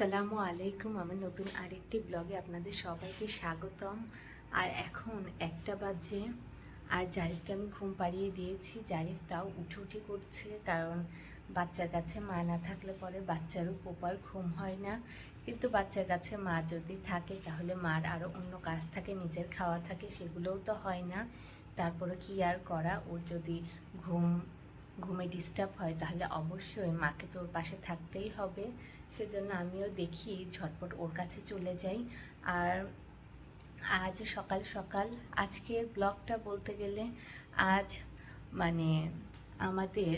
আসসালামু আলাইকুম। আমার নতুন আরেকটি ব্লগে আপনাদের সবাইকে স্বাগতম। আর এখন একটা বাজে। আর জারিফকে আমি ঘুম পাড়িয়ে দিয়েছি। জারিফ তাও উঠে উঠে করছে, কারণ বাচ্চার কাছে মা না থাকলে পরে বাচ্চারও প্রপার ঘুম হয় না। কিন্তু বাচ্চার কাছে মা যদি থাকে, তাহলে মার আরও অন্য কাজ থাকে, নিজের খাওয়া থাকে, সেগুলোও তো হয় না। তারপরে কি আর করা? ওর যদি ঘুম ঘুমে ডিস্টার্ব হয়, তাহলে অবশ্যই মাকে তোর পাশে থাকতেই হবে। সেজন্য আমিও দেখি ঝটপট ওর কাছে চলে যাই। আর আজ সকাল সকাল আজকের ব্লগটা বলতে গেলে আজ মানে আমাদের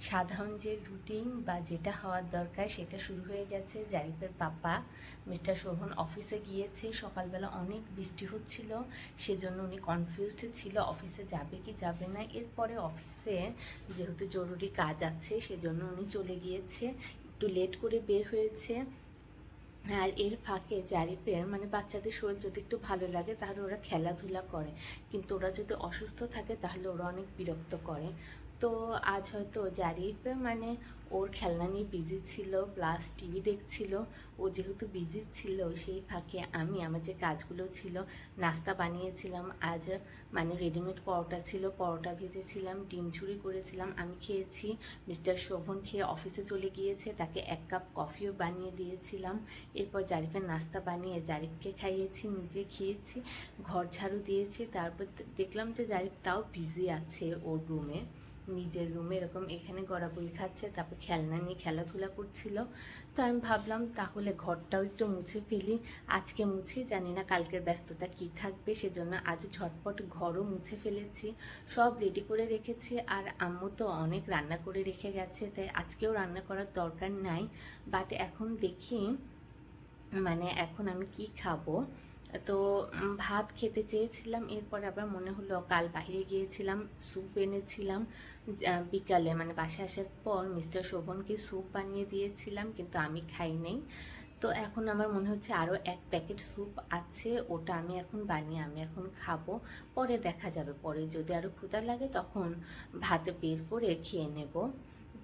সাধারণ যে রুটিন বা যেটা হওয়ার দরকার সেটা শুরু হয়ে গেছে। জারিফের পাপা মিস্টার শোভন অফিসে গিয়েছে। সকালবেলা অনেক বৃষ্টি হচ্ছিল, সেজন্য উনি কনফিউজড ছিল অফিসে যাবে কি যাবে না। এরপরে অফিসে যেহেতু জরুরি কাজ আছে, সেজন্য উনি চলে গিয়েছে। একটু লেট করে বের হয়েছে। আর এর ফাঁকে জারিফের মানে বাচ্চাদের শরীর যদি একটু ভালো লাগে, তাহলে ওরা খেলাধুলা করে। কিন্তু ওরা যদি অসুস্থ থাকে, তাহলে ওরা অনেক বিরক্ত করে। তো আজ হয়তো জারিফ মানে ওর খেলনা নিয়ে বিজি ছিল প্লাস টিভি দেখছিল, ও যেহেতু বিজি ছিল, সেই ফাঁকে আমি, আমার যে কাজগুলো ছিল, নাস্তা বানিয়েছিলাম, আজ মানে রেডিমেড পরোটা ছিল, পরোটা ভেজেছিলাম, ডিম ঝুরি করেছিলাম, আমি খেয়েছি মিস্টার শোভন খেয়ে অফিসে চলে গিয়েছে, তাকে এক কাপ কফিও বানিয়ে দিয়েছিলাম, এরপর জারিফের নাস্তা বানিয়ে জারিফকে খাইয়েছি, নিজে খেয়েছি, ঘর ঝাড়ু দিয়েছি, তারপর দেখলাম যে জারিফ তাও বিজি আছে ওর রুমে নিজের রুমে এরকম এখানে গড়াগড়ি খাচ্ছে, তারপর খেলনা নিয়ে খেলাধুলা করছিল। তো আমি ভাবলাম, তাহলে ঘরটাও একটু মুছে ফেলি। আজকে মুছি, জানি না কালকের ব্যস্ততা কি থাকবে, সেজন্য আজ ঝটপট ঘরও মুছে ফেলেছি। সব রেডি করে রেখেছি, আর আম্মু তো অনেক রান্না করে রেখে গেছে, তাই আজকেও রান্না করার দরকার নাই। বাট এখন দেখি মানে এখন আমি কি খাব? তো ভাত খেতে চেয়েছিলাম, এরপর আবার মনে হলো কাল বাইরে গিয়েছিলাম, স্যুপ এনেছিলাম। বিকালে মানে বাসায় আসার পর মিস্টার শোভনকে স্যুপ বানিয়ে দিয়েছিলাম, কিন্তু আমি খাই নাই। তো এখন আমার মনে হচ্ছে আরও এক প্যাকেট স্যুপ আছে, ওটা আমি এখন বানিয়ে আমি এখন খাব। পরে দেখা যাবে, পরে যদি আরও ক্ষুধা লাগে তখন ভাত বের করে খেয়ে নেব।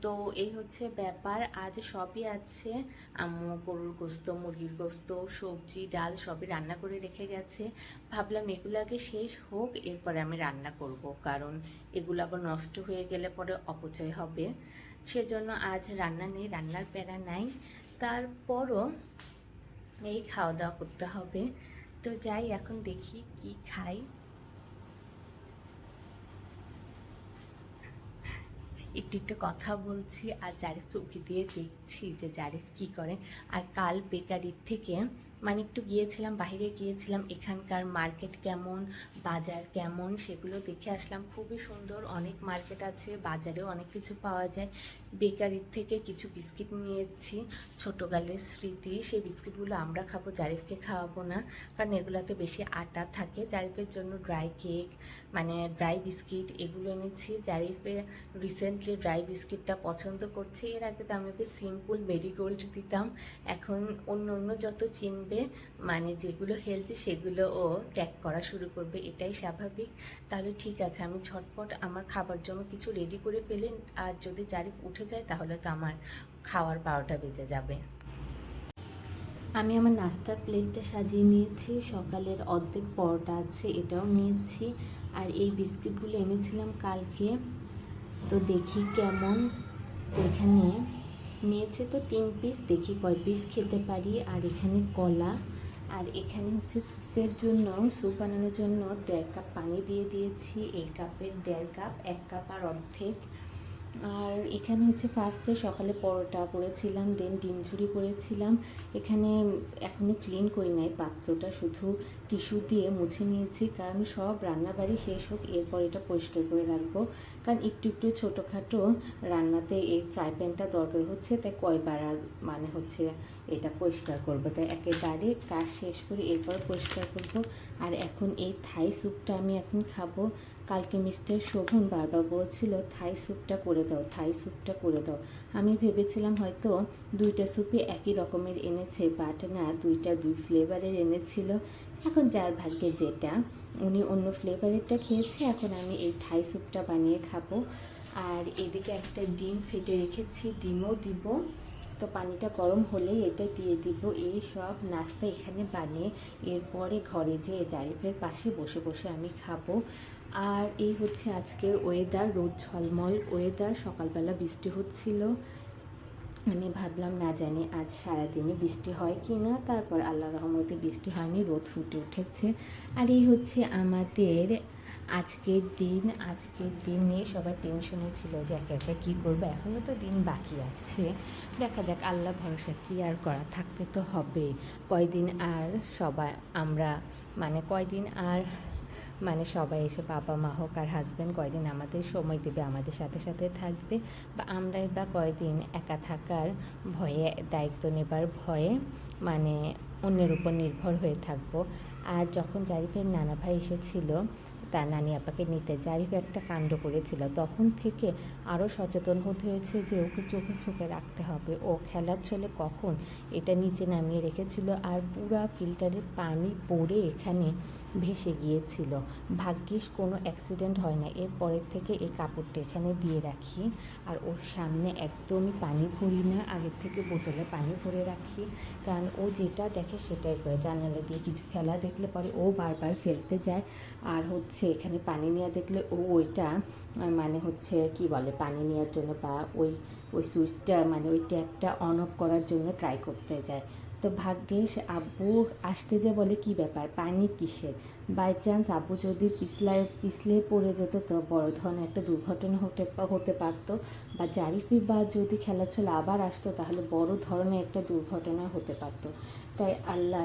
তো এই হচ্ছে ব্যাপার। আজ সবই আছে। আম্মু, গরুর গোস্ত, মুরগির গোস্ত, সবজি, ডাল সবই রান্না করে রেখে গেছে। ভাবলাম এগুলো আগে শেষ হোক, এরপরে আমি রান্না করব। কারণ এগুলো আবার নষ্ট হয়ে গেলে পরে অপচয় হবে। সেজন্য আজ রান্না নেই, রান্নার প্যারা নাই। তারপরও এই খাওয়া দাওয়া করতে হবে। তো যাই, এখন দেখি কি খাই। একটু একটু কথা বলছি আর জারিফকে উকি দিয়ে দেখছি যে জারিফ কি করে। আর কাল বেকারির থেকে মানে একটু গিয়েছিলাম বাইরে গিয়েছিলাম, এখানকার মার্কেট কেমন, বাজার কেমন সেগুলো দেখে আসলাম। খুবই সুন্দর, অনেক মার্কেট আছে, বাজারেও অনেক কিছু পাওয়া যায়। বেকারির থেকে কিছু বিস্কিট নিয়েছি। ছোটোকালের স্মৃতি, সেই বিস্কিটগুলো আমরা খাব, জারিফকে খাওয়াবো না। কারণ এগুলোতে বেশি আটা থাকে। জারিফের জন্য ড্রাই কেক মানে ড্রাই বিস্কিট এগুলো এনেছি। জারিফে রিসেন্টলি ড্রাই বিস্কিটটা পছন্দ করছে। এর আগে তো আমি ওকে সিম্পল মেরিগোল্ড দিতাম। এখন অন্য অন্য যত চিনবে মানে যেগুলো হেলদি সেগুলো ও ট্যাগ করা শুরু করবে, এটাই স্বাভাবিক। তাহলে ঠিক আছে, আমি ঝটপট আমার খাবার জন্য কিছু রেডি করে ফেলি। আর যদি জারিফ উঠে যায়, তাহলে তো আমার খাওয়ার বারোটা বেজে যাবে। আমি আমার নাস্তার প্লেটটা সাজিয়ে নিয়েছি, সকালের অর্ধেক পরোটা আছে, এটাও নিয়েছি, আর এই বিস্কিটগুলো এনেছিলাম কালকে। তো দেখি কেমন এখানে নিয়েছে তো তিন পিস দেখি কয় পিস খেতে পারি, আর এখানে কলা, আর এখানে হচ্ছে স্যুপের জন্য স্যুপ বানানোর জন্য দেড় কাপ পানি দিয়ে দিয়েছি এই কাপের দেড় কাপ এক কাপ আর অর্ধেক। আর এখানে হচ্ছে ফার্স্টে সকালে পরোটা করেছিলাম দেন ডিম ঝুড়ি করেছিলাম। এখানে এখনও ক্লিন করি নাই, পাত্রটা শুধু টিস্যু দিয়ে মুছে নিয়েছি। কারণ সব রান্নাবাড়ি শেষ হোক, এরপর এটা পরিষ্কার করে রাখব। কারণ একটু একটু ছোটোখাটো রান্নাতে এই ফ্রাই প্যানটা দরকার হচ্ছে, তাই কয়বার আর মানে হচ্ছে এটা পরিষ্কার করব। তাই একেবারে কাজ শেষ করে এরপর পরিষ্কার করব। আর এখন এই থাই স্যুপটা আমি এখন খাব। কালকে মিস্টার শোভন বারবার বলছিল, থাই স্যুপটা করে দাও, থাই স্যুপটা করে দাও। আমি ভেবেছিলাম হয়তো দুইটা স্যুপে একই রকমের এনেছে বাট না, দুইটা দুই ফ্লেভারের এনেছিল। এখন যার ভাগ্যে যেটা, উনি অন্য ফ্লেভারেরটা খেয়েছে, এখন আমি এই থাই স্যুপটা বানিয়ে খাব। আর এদিকে একটা ডিম ফেটে রেখেছি, ডিমও দিব। তো পানিটা গরম হলেই এটা দিয়ে দিব। এই সব নাস্তা এখানে বানিয়ে এরপরে ঘরে যেয়ে জারিফের পাশে বসে বসে আমি খাব। আর এই হচ্ছে আজকের ওয়েদার রোদ ঝলমল ওয়েদার সকালবেলা বৃষ্টি হচ্ছিল। আমি ভাবলাম, না জানি আজ সারাদিনে বৃষ্টি হয় কি না? তারপর আল্লাহ রহমতে বৃষ্টি হয়নি, রোদ ফুটে উঠেছে। আর এই হচ্ছে আমাদের আজকের দিন। আজকের দিন নিয়ে সবাই টেনশনে ছিল যে একা একা কী করব? এখনও তো দিন বাকি আছে। দেখা যাক, আল্লাহ ভরসা কী আর করা থাকতে তো হবে। কয়দিন আর সবাই আমরা মানে কয়দিন আর মানে সবাই এসে বাবা, মা হোক আর হাজব্যান্ড কয়দিন আমাদের সময় দেবে, আমাদের সাথে সাথে থাকবে। বা আমরাই বা কয়দিন একা থাকার ভয়ে, দায়িত্ব নেবার ভয়ে মানে অন্যের উপর নির্ভর হয়ে থাকব। আর যখন জারিফের নানা ভাই এসেছিল তার নানি আপাকে নিতে জারিফ একটা কাণ্ড করেছিল। তখন থেকে আরও সচেতন হতে হয়েছে যে ওকে চোখে চোখে রাখতে হবে। ও খেলার ছলে কখন এটা নিচে নামিয়ে রেখেছিল আর পুরা ফিল্টারের পানি পড়ে এখানে ভেসে গিয়েছিল। ভাগ্যিস কোনো অ্যাক্সিডেন্ট হয় না। এরপরের থেকে এই কাপড়টা এখানে দিয়ে রাখি আর ওর সামনে একদমই পানি ভরি না। আগের থেকে বোতলে পানি ভরে রাখি। কারণ ও যেটা দেখে সেটাই করে। জানালা দিয়ে কিছু খেলা দেখলে পরে ও বারবার ফেলতে যায়। আর হচ্ছে এখানে পানি নেওয়া দেখলে ও ওইটা মানে হচ্ছে কি বলে পানি নেওয়ার জন্য বা ওই ওই সুইচটা মানে ওই ট্যাপটা অন অফ করার জন্য ট্রাই করতে যায়। তো ভাগ্যেশ, আব্বু আসতে যে বলে কি ব্যাপার? পানি কিসের? বাই চান্স আব্বু যদি পিছলায়, পিছলে পড়ে যেত তো বড় ধরনের একটা দুর্ঘটনা হতে হতে পারতো। বা জারিফি বা যদি খেলাচ্ছল আবার আসতো তাহলে বড় ধরনের একটা দুর্ঘটনা হতে পারতো। তাই আল্লাহ,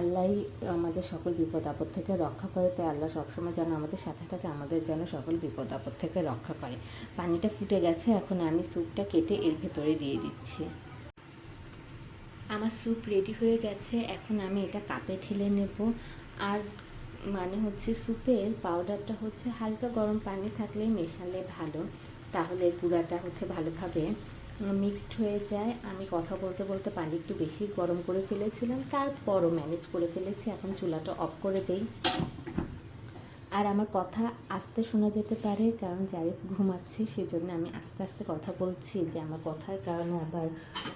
আল্লাহই আমাদের সকল বিপদ আপদ থেকে রক্ষা করে। তাই আল্লাহ সবসময় যেন আমাদের সাথে থাকে, আমাদের যেন সকল বিপদ আপদ থেকে রক্ষা করে। পানিটা ফুটে গেছে, এখন আমি স্যুপটা কেটে এর ভেতরে দিয়ে দিচ্ছি। আমার স্যুপ রেডি হয়ে গেছে, এখন আমি এটা কাপে ঠেলে নেব। আর মানে হচ্ছে স্যুপের পাউডারটা হচ্ছে হালকা গরম পানি থাকলে মেশালে ভালো। তাহলে গুঁড়াটা হচ্ছে ভালোভাবে মিক্সড হয়ে যায়। আমি কথা বলতে বলতে পানি একটু বেশি গরম করে ফেলেছিলাম, তারপরও ম্যানেজ করে ফেলেছি। এখন চুলাটা অফ করে দেই। আর আমার কথা আস্তে শোনা যেতে পারে, কারণ জারিফ ঘুমাচ্ছে, সেজন্য আমি আস্তে আস্তে কথা বলছি যে আমার কথার কারণে আবার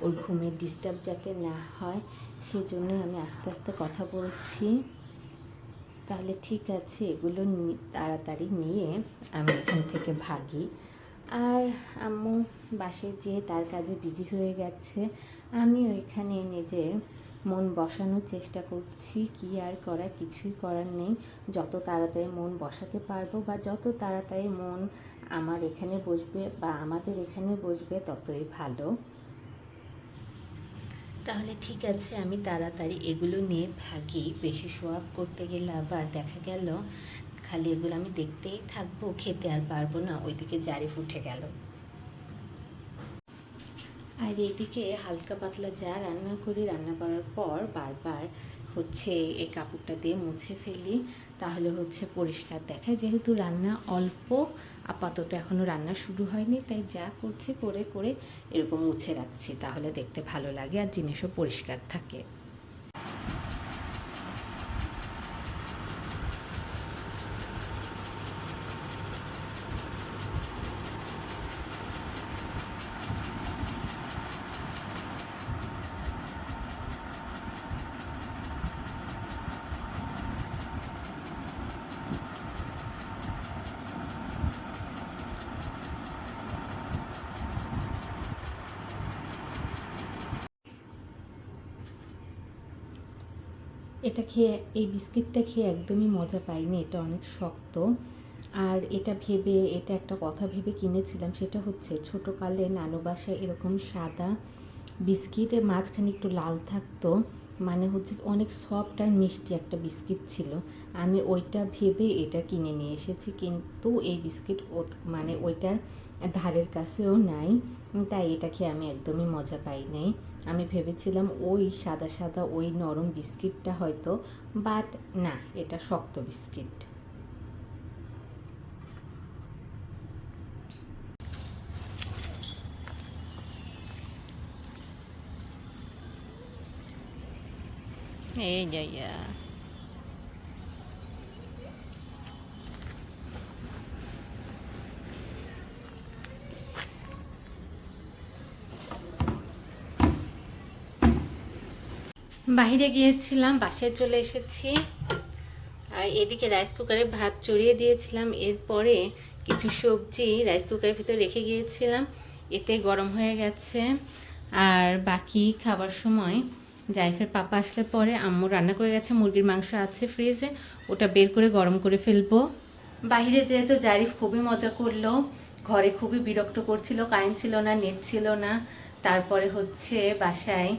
ওর ঘুমের ডিস্টার্ব যাতে না হয়, সেজন্যই আমি আস্তে আস্তে কথা বলছি। তাহলে ঠিক আছে, এগুলো তাড়াতাড়ি নিয়ে আমি এখান থেকে ভাগি। আর আম্মু বাসে যেয়ে তার কাজে বিজি হয়ে গেছে আমি ওইখানে নিজের মন বসানোর চেষ্টা করছি, কি আর করা, কিছুই করার নেই। যত তাড়াতাড়ি মন বসাতে পারব বা যত তাড়াতাড়ি মন আমার এখানে বসবে বা আমাদের এখানে বসবে, ততই ভালো। তাহলে ঠিক আছে, আমি তাড়াতাড়ি এগুলো নিয়ে ভাগি। বেশি সোয়াব করতে গেলে আবার দেখা গেল, খালি এগুলো আমি দেখতেই থাকব, খেতে আর পারব না, ওইদিকে জারিফ উঠে গেল। আর এদিকে হালকা পাতলা যা রান্না করি, রান্না করার পর বারবার হচ্ছে এই কাপড়টা দিয়ে মুছে ফেলি। তাহলে হচ্ছে পরিষ্কার দেখায়। যেহেতু রান্না অল্প, আপাতত এখনও রান্না শুরু হয়নি, তাই যা করছি, করে করে এরকম মুছে রাখছি। তাহলে দেখতে ভালো লাগে আর জিনিসও পরিষ্কার থাকে। এটা খেয়ে, এই বিস্কিটটা খেয়ে একদমই মজা পাইনি, এটা অনেক শক্ত। আর এটা ভেবে, এটা একটা কথা ভেবে কিনেছিলাম, সেটা হচ্ছে ছোটোকালে নানু বাসায় এরকম সাদা বিস্কিটের মাঝখানে একটু লাল থাকতো মানে হচ্ছে অনেক সফট আর মিষ্টি একটা বিস্কিট ছিল। আমি ওইটা ভেবে এটা কিনে নিয়ে এসেছি, কিন্তু এই বিস্কিট মানে ওইটার ধারের কাছেও নাই। তাই এটা খেয়ে আমি একদমই মজা পাই নাই। আমি ভেবেছিলাম ওই সাদা সাদা ওই নরম বিস্কিটটা হয়তো, বাট না, এটা শক্ত বিস্কিট। এই যাইয়া বাইরে গিয়েছিলাম, বাসায় চলে এসেছি। আর এদিকে রাইস কুকারে ভাত চড়িয়ে দিয়েছিলাম। এরপরে কিছু সবজি রাইস কুকারের ভিতরে রেখে গিয়েছিলাম। এতে গরম হয়ে গেছে। আর বাকি খাবার সময় জাইফের পাপা আসলে পরে, আম্মু রান্না করে গেছে, মুরগির মাংস আছে ফ্রিজে ওটা বের করে গরম করে ফেলব। বাইরে যেহেতু জারিফ খুবই মজা করল, ঘরে খুবই বিরক্ত করছিল, কারেন্ট ছিল না, নেট ছিল না। তারপরে হচ্ছে বাসায়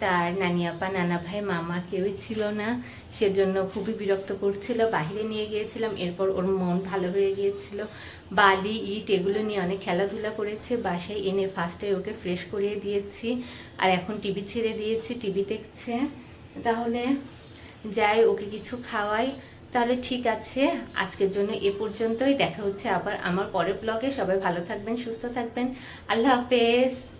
তার নানি আপা, নানা ভাই, মামা কেউই ছিল না। সেজন্য খুবই বিরক্ত করছিল, বাইরে নিয়ে গিয়েছিলাম। এরপর ওর মন ভালো হয়ে গিয়েছিল। বালি, ইট এগুলো নিয়ে অনেক খেলাধুলা করেছে। বাসায় এনে ফার্স্টে ওকে ফ্রেশ করিয়ে দিয়েছি। আর এখন টিভি ছেড়ে দিয়েছি টিভি দেখছে। তাহলে যাই, ওকে কিছু খাওয়াই। তাহলে ঠিক আছে, আজকের জন্য এ পর্যন্তই। দেখা হচ্ছে আবার আমার পরের ব্লগে সবাই ভালো থাকবেন, সুস্থ থাকবেন। আল্লাহ হাফেজ।